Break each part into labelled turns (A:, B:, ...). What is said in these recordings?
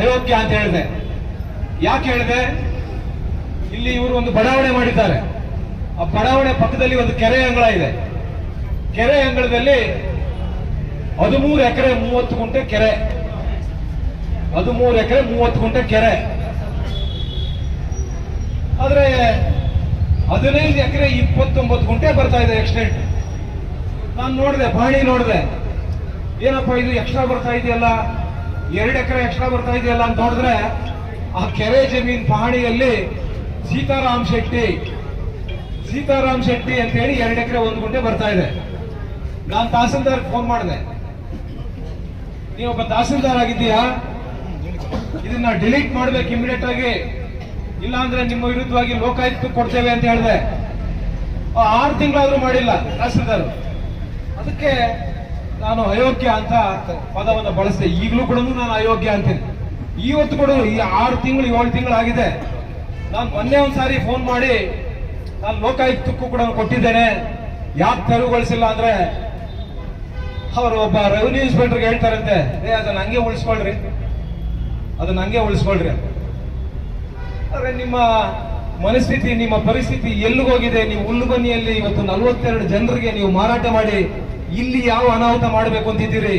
A: ಅಯೋಗ್ಯ ಅಂತ ಹೇಳಿದೆ. ಯಾಕೆ ಹೇಳಿದೆ? ಇಲ್ಲಿ ಇವರು ಒಂದು ಬಡಾವಣೆ ಮಾಡಿದ್ದಾರೆ. ಆ ಬಡಾವಣೆ ಪಕ್ಕದಲ್ಲಿ ಒಂದು ಕೆರೆ ಅಂಗಳ ಇದೆ. ಕೆರೆ ಅಂಗಳದಲ್ಲಿ ಹದಿಮೂರು ಎಕರೆ ಮೂವತ್ತು ಗುಂಟೆ ಕೆರೆ. ಹದಿಮೂರು ಎಕರೆ ಮೂವತ್ತು ಗುಂಟೆ ಕೆರೆ. ಆದ್ರೆ ಹದಿನೈದು ಎಕರೆ ಇಪ್ಪತ್ತೊಂಬತ್ತು ಗುಂಟೆ ಬರ್ತಾ ಇದೆ ಎಕ್ಸ್ಟೆಂಟ್. ನಾನು ನೋಡಿದೆ ಪಹಣಿ ನೋಡಿದೆ. ಏನಪ್ಪ ಇದು ಎಕ್ಸ್ಟ್ರಾ ಬರ್ತಾ ಇದೆಯಲ್ಲ? ಎರಡು ಎಕರೆ ಎಕ್ಸ್ಟ್ರಾ ಬರ್ತಾ ಇದೆಯಲ್ಲ ಅಂತ ನೋಡಿದ್ರೆ ಆ ಕೆರೆ ಜಮೀನ್ ಪಹಣಿಯಲ್ಲಿ ಸೀತಾರಾಮ್ ಶೆಟ್ಟಿ ಸೀತಾರಾಮ್ ಶೆಟ್ಟಿ ಅಂತ ಹೇಳಿ ಎರಡು ಎಕರೆ ಒಂದು ಗುಂಟೆ ಬರ್ತಾ ಇದೆ. ನಾನು ತಹಸೀಲ್ದಾರ್ ಫೋನ್ ಮಾಡಿದೆ. ನೀವೊಬ್ಬ ತಹಸೀಲ್ದಾರ್ ಆಗಿದ್ದೀಯಾ? ಇದನ್ನ ಡಿಲೀಟ್ ಮಾಡ್ಬೇಕು ಇಮಿಡಿಯೇಟ್ ಆಗಿ. ಇಲ್ಲ ಅಂದ್ರೆ ನಿಮ್ಮ ವಿರುದ್ಧವಾಗಿ ಲೋಕಾಯುಕ್ತ ಕೊಡ್ತೇವೆ ಅಂತ ಹೇಳಿದೆ. ಆರು ತಿಂಗಳಾದ್ರೂ ಮಾಡಿಲ್ಲ ತಹಸೀಲ್ದಾರ್. ಅದಕ್ಕೆ ನಾನು ಅಯೋಗ್ಯ ಅಂತ ಪದವನ್ನು ಬಳಸಿದೆ. ಈಗಲೂ ಕೂಡ ನಾನು ಅಯೋಗ್ಯ ಅಂತೀನಿ. ಇವತ್ತು ಕೂಡ ಈ ಆರು ತಿಂಗಳು, ಏಳು ತಿಂಗಳಾಗಿದೆ ನಾನು ಮೊನ್ನೆ ಒಂದ್ಸಾರಿ ಫೋನ್ ಮಾಡಿ ನಾನು ಲೋಕಾಯುಕ್ತಕ್ಕೂ ಕೂಡ ಕೊಟ್ಟಿದ್ದೇನೆ. ಯಾಕೆ ತೆರವುಗೊಳಿಸಿಲ್ಲ ಅಂದ್ರೆ ಅವರು ಒಬ್ಬ ರೆವಿನ್ಯೂ ಇನ್ಸ್ಪೆಕ್ಟರ್ಗೆ ಹೇಳ್ತಾರಂತೆ, ಏ, ಅದನ್ನ ಹಂಗೆ ಉಳಿಸ್ಕೊಳ್ರಿ. ಅದನ್ನ ಹಂಗೆ ಉಳಿಸ್ಕೊಳ್ರಿ. ಆದ್ರೆ ನಿಮ್ಮ ಮನಸ್ಥಿತಿ, ನಿಮ್ಮ ಪರಿಸ್ಥಿತಿ ಎಲ್ಲಿಗೋಗಿದೆ? ನೀವು ಹುಲ್ಲುಬನ್ನಿಯಲ್ಲಿ ಇವತ್ತು ನಲವತ್ತೆರಡು ಜನರಿಗೆ ನೀವು ಮಾರಾಟ ಮಾಡಿ ಇಲ್ಲಿ ಯಾವ ಅನಾಹುತ ಮಾಡಬೇಕು ಅಂತಿದ್ದೀರಿ?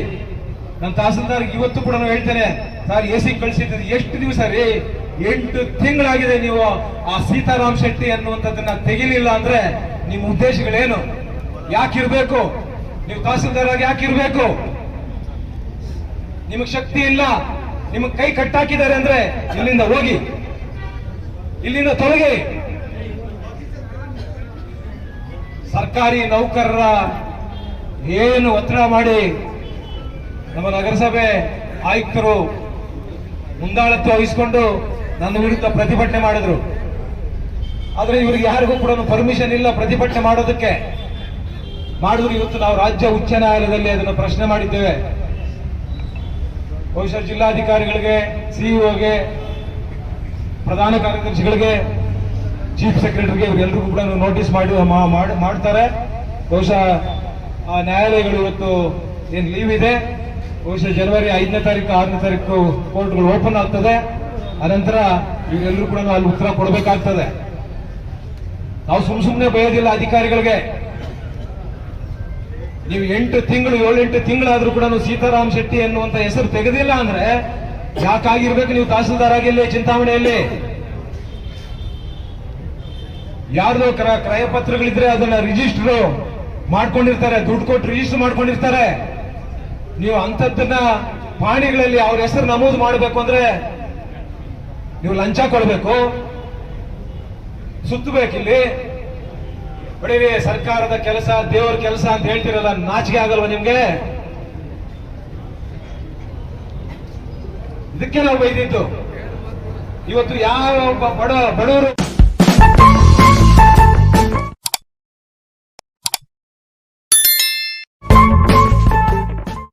A: ನಮ್ಮ ತಹಸೀಲ್ದಾರ್ ಇವತ್ತು ಕೂಡ ನಾನು ಹೇಳ್ತೇನೆ, ಸರ್, ಎ ಸಿ ಕಳಿಸಿದ್ದೀರಿ. ಎಷ್ಟು ದಿವಸ ರೀ? ಎಂಟು ತಿಂಗಳಾಗಿದೆ ನೀವು ಆ ಸೀತಾರಾಮ್ ಶೆಟ್ಟಿ ಅನ್ನುವಂಥದ್ದನ್ನ ತೆಗಿಲಿಲ್ಲ ಅಂದ್ರೆ ನಿಮ್ಮ ಉದ್ದೇಶಗಳೇನು? ಯಾಕಿರ್ಬೇಕು? ನೀವು ತಹಸೀಲ್ದಾರ್ ಆಗಿ ಯಾಕಿರ್ಬೇಕು? ನಿಮಗ್ ಶಕ್ತಿ ಇಲ್ಲ. ನಿಮಗ್ ಕೈ ಕಟ್ಟಾಕಿದ್ದಾರೆ ಅಂದ್ರೆ ಇಲ್ಲಿಂದ ಹೋಗಿ. ಇಲ್ಲಿಂದ ತೊಲಗಿ ಸರ್ಕಾರಿ ನೌಕರರ ಏನು ಒತ್ತಡ ಮಾಡಿ ನಮ್ಮ ನಗರಸಭೆ ಆಯುಕ್ತರು ಮುಂದಾಳತ್ವ ವಹಿಸಿಕೊಂಡು ನನ್ನ ವಿರುದ್ಧ ಪ್ರತಿಭಟನೆ ಮಾಡಿದ್ರು. ಆದ್ರೆ ಇವರಿಗೆ ಯಾರಿಗೂ ಕೂಡ ಪರ್ಮಿಷನ್ ಇಲ್ಲ ಪ್ರತಿಭಟನೆ ಮಾಡೋದಕ್ಕೆ. ಮಾಡಿದ್ರು ಇವತ್ತು ನಾವು ರಾಜ್ಯ ಉಚ್ಚ ನ್ಯಾಯಾಲಯದಲ್ಲಿ ಅದನ್ನು ಪ್ರಶ್ನೆ ಮಾಡಿದ್ದೇವೆ. ಬಹುಶಃ ಜಿಲ್ಲಾಧಿಕಾರಿಗಳಿಗೆ ಸಿಇಒಗೆ ಪ್ರಧಾನ ಕಾರ್ಯದರ್ಶಿಗಳಿಗೆ, ಚೀಫ್ ಸೆಕ್ರೆಟರಿಗೆ ಇವರೆಲ್ಲರಿಗೂ ಕೂಡ ನೋಟಿಸ್ ಮಾಡಿ ಮಾಡ್ತಾರೆ. ಬಹುಶಃ ಆ ನ್ಯಾಯಾಲಯಗಳು ಇವತ್ತು ಏನ್ ಲೀವ್ ಇದೆ? ಬಹುಶಃ ಜನವರಿ ಐದನೇ ತಾರೀಕು, ಆರನೇ ತಾರೀಕು ಕೋರ್ಟ್ಗಳು ಓಪನ್ ಆಗ್ತದೆ. ಅನಂತರ ಇವರೆಲ್ಲರೂ ಕೂಡ ಅಲ್ಲಿ ಉತ್ತರ ಕೊಡಬೇಕಾಗ್ತದೆ. ನಾವು ಸುಮ್ ಸುಮ್ಮನೆ ಬಯೋದಿಲ್ಲ ಅಧಿಕಾರಿಗಳಿಗೆ. ನೀವು ಎಂಟು ತಿಂಗಳು, ಏಳೆಂಟು ತಿಂಗಳಾದ್ರೂ ಕೂಡ ಸೀತಾರಾಮ್ ಶೆಟ್ಟಿ ಎನ್ನುವಂತ ಹೆಸರು ತೆಗೆದಿಲ್ಲ ಅಂದ್ರೆ ಯಾಕಾಗಿರ್ಬೇಕು ನೀವು ತಹಸೀಲ್ದಾರ್ ಚಿಂತಾವಣೆಯಲ್ಲಿ ಚಿಂತಾಮಣಿಯಲ್ಲಿ? ಯಾರ್ದೋ ಕ್ರ ಕ್ರಯ ಪತ್ರಗಳಿದ್ರೆ ಅದನ್ನ ರಿಜಿಸ್ಟರ್ ಮಾಡ್ಕೊಂಡಿರ್ತಾರೆ, ದುಡ್ಡು ಕೊಟ್ಟು ರಿಜಿಸ್ಟರ್ ಮಾಡ್ಕೊಂಡಿರ್ತಾರೆ. ನೀವು ಅಂತದ್ದನ್ನ ಪಾಣಿಗಳಲ್ಲಿ ಅವ್ರ ಹೆಸರು ನಮೂದು ಮಾಡಬೇಕು ಅಂದ್ರೆ ನೀವು ಲಂಚ ಕೊಡಬೇಕು. ಸುತ್ತಬೇಕಿಲ್ಲಿ ಬಡೀರಿ ಸರ್ಕಾರದ ಕೆಲಸ, ದೇವರ ಕೆಲಸ ಅಂತ ಹೇಳ್ತಿರಲ್ಲ, ನಾಚಿಕೆ ಆಗಲ್ವಾ ನಿಮ್ಗೆ? ಇದಕ್ಕೆ ನಾವು ಬೈದಿದ್ದು ಇವತ್ತು ಯಾವ ಬಡ ಬಡವರು